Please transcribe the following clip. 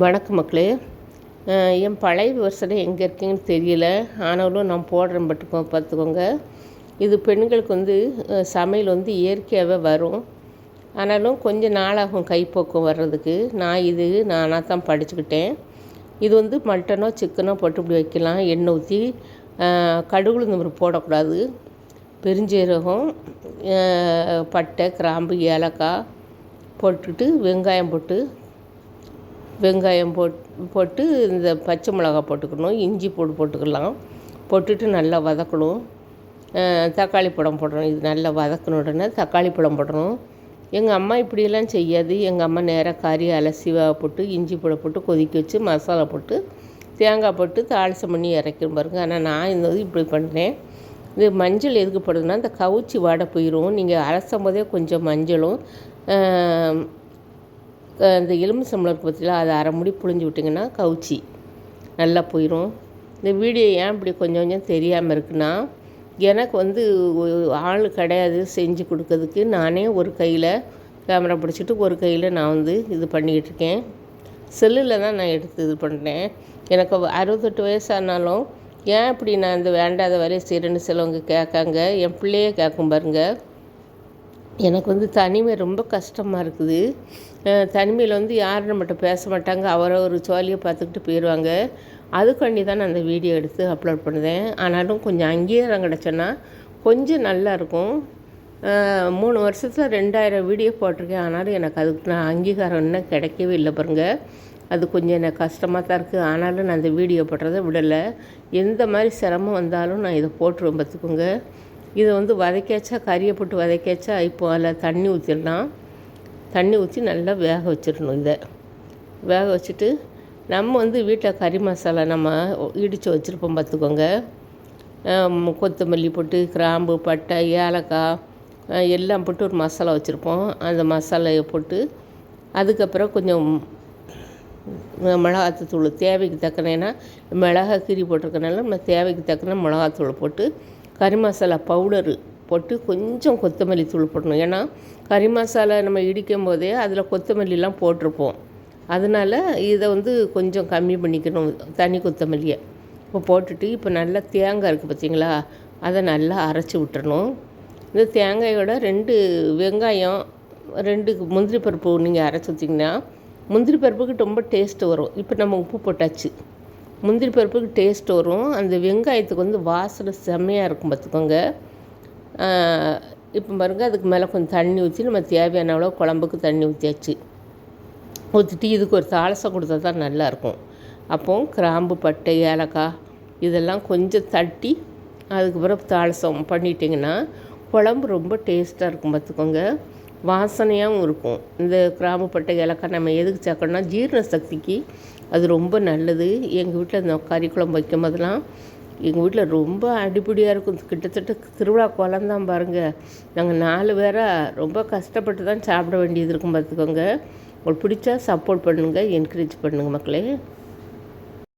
வணக்கம் மக்களே. என் பழைய விவசாயம் எங்கே இருக்கீங்கன்னு தெரியல. ஆனாலும் நான் போடுறேன் பட்டுக்கோ பார்த்துக்கோங்க. இது பெண்களுக்கு வந்து சமையல் வந்து இயற்கையாகவே வரும். ஆனாலும் கொஞ்சம் நாளாகும் கைப்போக்கம் வர்றதுக்கு. நான் இது நானாக தான் படிச்சுக்கிட்டேன். இது வந்து மட்டனோ சிக்கனோ போட்டு இப்படி வைக்கலாம். எண்ணெய் ஊற்றி கடுகுல நம்பர் போடக்கூடாது. பெருஞ்சீரகம் பட்டை கிராம்பு ஏலக்காய் போட்டுட்டு வெங்காயம் போட்டு வெங்காயம் போட் போட்டு இந்த பச்சை மிளகா போட்டுக்கணும் இஞ்சி போட்டு போட்டுக்கலாம். போட்டுட்டு நல்லா வதக்கணும். தக்காளி பழம் போடணும். இது நல்லா வதக்கின உடனே தக்காளி பழம் போடணும். எங்கள் அம்மா இப்படியெல்லாம் செய்யாது. எங்கள் அம்மா நேராக கறி அலசி போட்டு இஞ்சி பூடை போட்டு கொதிக்க வச்சு மசாலா போட்டு தேங்காய் போட்டு தாளிசம் பண்ணி இறக்கணும் பாருங்கள் ஆனால் நான் இந்த இப்படி பண்ணுறேன் இது மஞ்சள் எதுக்கு போடுதுன்னா இந்த கவுச்சி வாடை போயிடும் நீங்கள் அலசும் போதே கொஞ்சம் மஞ்சளும் இந்த எலுமிச்சம்பழம் இருக்குது பார்த்தீங்களா அதை அரை முடி புழிஞ்சு விட்டிங்கன்னா கவுச்சி. நல்லா போயிடும் இந்த வீடியோ ஏன் இப்படி கொஞ்சம் கொஞ்சம் தெரியாமல் இருக்குன்னா எனக்கு வந்து ஆள் கிடையாது செஞ்சு கொடுக்கறதுக்கு. நானே ஒரு கையில் கேமரா பிடிச்சிட்டு ஒரு கையில் நான் வந்து இது பண்ணிக்கிட்டு இருக்கேன். செல்லில் தான் நான் எடுத்து இது பண்ணுறேன் எனக்கு அறுபத்தெட்டு வயசானாலும் ஏன் இப்படி நான் இந்த வேண்டாத வேலையை செய்கிறேன்னு சிலவங்க கேட்காங்க. என் பிள்ளையே கேட்கும் பாருங்கள் எனக்கு வந்து தனிமை ரொம்ப கஷ்டமாக இருக்குது. தனிமையில் வந்து யாரும் நம்மகிட்ட பேச மாட்டாங்க. அவரை ஒரு ஜாலியை பார்த்துக்கிட்டு போயிடுவாங்க அதுக்காண்டி தான் நான் அந்த வீடியோ எடுத்து அப்லோட் பண்ணுவேன் ஆனாலும் கொஞ்சம் அங்கீகாரம் கிடச்சோன்னா கொஞ்சம் நல்லாயிருக்கும் மூணு வருஷத்தில் ரெண்டாயிரம் வீடியோ போட்டிருக்கேன். ஆனாலும் எனக்கு அதுக்கு நான் அங்கீகாரம் இன்னும் கிடைக்கவே இல்லை பாருங்க. அது கொஞ்சம் எனக்கு கஷ்டமாக தான் இருக்குது ஆனாலும் நான் அந்த வீடியோ போடுறதை விடலை. எந்த மாதிரி சிரமம் வந்தாலும் நான் இதை போட்டுருவேன் பார்த்துக்கோங்க. இதை வந்து வதக்கியாச்சா கறியை போட்டு வதக்கியாச்சா இப்போ அதில் தண்ணி ஊற்றிடலாம் தண்ணி ஊற்றி நல்லா வேக வச்சிடணும் இதை. வேக வச்சுட்டு நம்ம வந்து வீட்டில் கறி மசாலா நம்ம இடித்து வச்சுருப்போம் பார்த்துக்கோங்க. கொத்தமல்லி போட்டு கிராம்பு பட்டை ஏலக்காய் எல்லாம் போட்டு ஒரு மசாலா வச்சுருப்போம். அந்த மசாலையை போட்டு அதுக்கப்புறம் கொஞ்சம் மிளகாத்தூள் தேவைக்கு தக்கனேன்னா மிளகா கீரி போட்டிருக்கனால நம்ம தேவைக்கு தக்கன மிளகாத்தூள் போட்டு கறி மசாலா பவுடரு போட்டு கொஞ்சம் கொத்தமல்லி தூள் போடணும். ஏன்னா கறி மசாலா நம்ம இடிக்கும் போதே அதில் கொத்தமல்லிலாம் போட்டிருப்போம். அதனால் இதை வந்து கொஞ்சம் கம்மி பண்ணிக்கணும் தனி கொத்தமல்லியை. இப்போ போட்டுட்டு இப்போ நல்லா தேங்காய் இருக்குது பார்த்தீங்களா அதை நல்லா அரைச்சி விட்டுறணும். இந்த தேங்காயோட ரெண்டு வெங்காயம் ரெண்டு முந்திரி பருப்பு நீங்கள் அரைச்சி வச்சிங்கன்னா முந்திரி பருப்புக்கு ரொம்ப டேஸ்ட்டு வரும். இப்போ நம்ம உப்பு போட்டாச்சு. முந்திரி பருப்புக்கு டேஸ்ட் வரும். அந்த வெங்காயத்துக்கு வந்து வாசனை செம்மையாக இருக்கும் பார்த்துக்கோங்க. இப்போ பாருங்கள் அதுக்கு மேலே கொஞ்சம் தண்ணி ஊற்றி நம்ம தேவையான அளவு குழம்புக்கு தண்ணி ஊற்றியாச்சு ஊற்றிட்டு இதுக்கு ஒரு தாளசம் கொடுத்தா தான் நல்லாயிருக்கும். அப்போ கிராம்பு பட்டை ஏலக்காய் இதெல்லாம் கொஞ்சம் தட்டி அதுக்கப்புறம் தாளசம் பண்ணிட்டிங்கன்னா குழம்பு ரொம்ப டேஸ்ட்டாக இருக்கும் பார்த்துக்கோங்க. வாசனையாகவும் இருக்கும். இந்த கிராமப்பட்ட ஏலக்காய் நம்ம எதுக்கு சேர்க்கணும்னா ஜீரண சக்திக்கு அது ரொம்ப நல்லது. எங்கள் வீட்டில் இந்த கறி குழம்பு வைக்கும் போதெல்லாம் எங்கள் வீட்டில் ரொம்ப அடிப்படியாக இருக்கும். கிட்டத்தட்ட திருவிழா குளம் தான் பாருங்கள் நாங்கள் நாலு பேராக ரொம்ப கஷ்டப்பட்டு தான் சாப்பிட வேண்டியது இருக்கும் பார்த்துக்கோங்க உங்களுக்கு பிடிச்சா சப்போர்ட் பண்ணுங்கள் என்கரேஜ் பண்ணுங்கள் மக்களே.